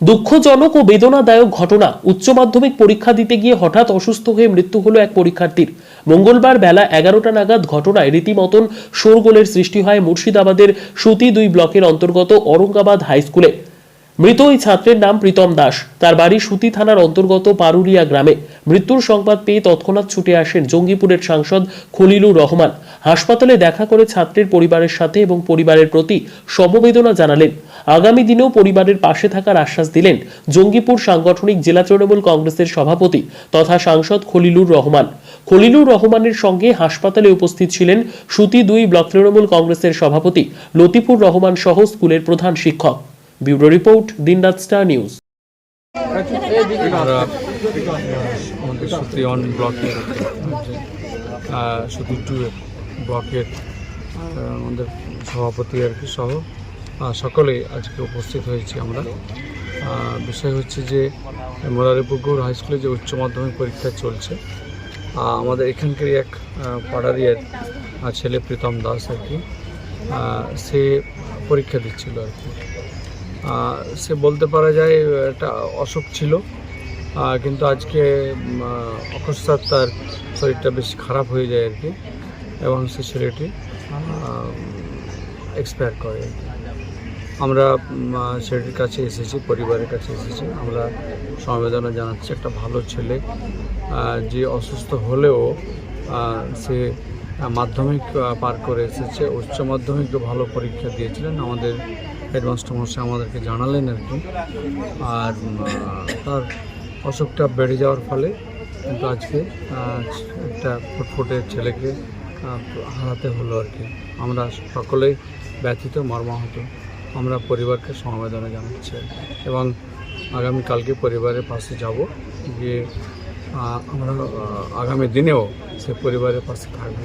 দুঃখজনক ও বেদনাদায়ক ঘটনা উচ্চ মাধ্যমিক পরীক্ষা দিতে গিয়ে হঠাৎ অসুস্থ হয়ে মৃত্যু হলো এক পরীক্ষার্থীর। মঙ্গলবার বেলা এগারোটা নাগাদ ঘটনায় রীতিমতন শোরগোলের সৃষ্টি হয় মুর্শিদাবাদের সুতি দুই ব্লকের অন্তর্গত অরঙ্গাবাদ হাই স্কুলে। মৃত ওই ছাত্রের নাম প্রীতম দাস। তার বাড়ি সুতি থানার অন্তর্গত পারুলিয়া গ্রামে। মৃত্যুর সংবাদ পেয়ে তৎক্ষণাৎ ছুটে আসেন জঙ্গিপুরের সাংসদ খলিলুর রহমান। হাসপাতালে দেখা করে ছাত্রের পরিবারের সাথে এবং পরিবারের প্রতি সমবেদনা জানালেন। আগামী দিনেও পরিবারের পাশে থাকার আশ্বাস দিলেন জঙ্গিপুর সাংগঠনিক জেলা তৃণমূল কংগ্রেসের সভাপতি তথা সাংসদ খলিলুর রহমান। খলিলুর রহমানের সঙ্গে হাসপাতালে উপস্থিত ছিলেন সুতি দুই ব্লক তৃণমূল কংগ্রেসের সভাপতি লতিফুর রহমান সহ স্কুলের প্রধান শিক্ষক। ব্যুরো রিপোর্ট, দিনরাত স্টার নিউজ। ব্লকের আমাদের সভাপতি আর কি সহ সকলে আজকে উপস্থিত হয়েছি আমরা। বিষয় হচ্ছে যে মোরারিপুকুর হাই স্কুলে যে উচ্চ মাধ্যমিক পরীক্ষা চলছে আমাদের এখানকারই এক পাড়ারই এক ছেলে প্রীতম দাস আর কি সে পরীক্ষা দিচ্ছিল আর কি। সে বলতে পারা যায় একটা অসুখ ছিল কিন্তু আজকে অকস্মাৎ তার শরীরটা বেশ খারাপ হয়ে যায় আর কি, এবং সে ছেলেটি এক্সপায়ার করে। আমরা ছেলেটির কাছে এসেছি, পরিবারের কাছে এসেছি। আমরা সমবেদনা জানাচ্ছি একটা ভালো ছেলে যে অসুস্থ হলেও সে মাধ্যমিক পার করে এসেছে, উচ্চ মাধ্যমিকও ভালো পরীক্ষা দিয়েছিলেন। আমাদের হেডমাস্টার মশাই আমাদেরকে জানালেন আর কি। আর তার অসুখটা বেড়ে যাওয়ার ফলে কিন্তু আজকে একটা ফুটফুটে ছেলেকে হারাতে হলো আর কি। আমরা সকলেই ব্যথিত, মর্মাহত। আমরা পরিবারকে সমবেদনা জানাচ্ছি এবং আগামী এবং আগামীকালকে পরিবারের পাশে যাব। গিয়ে আমরা আগামী দিনেও সে পরিবারের পাশে থাকব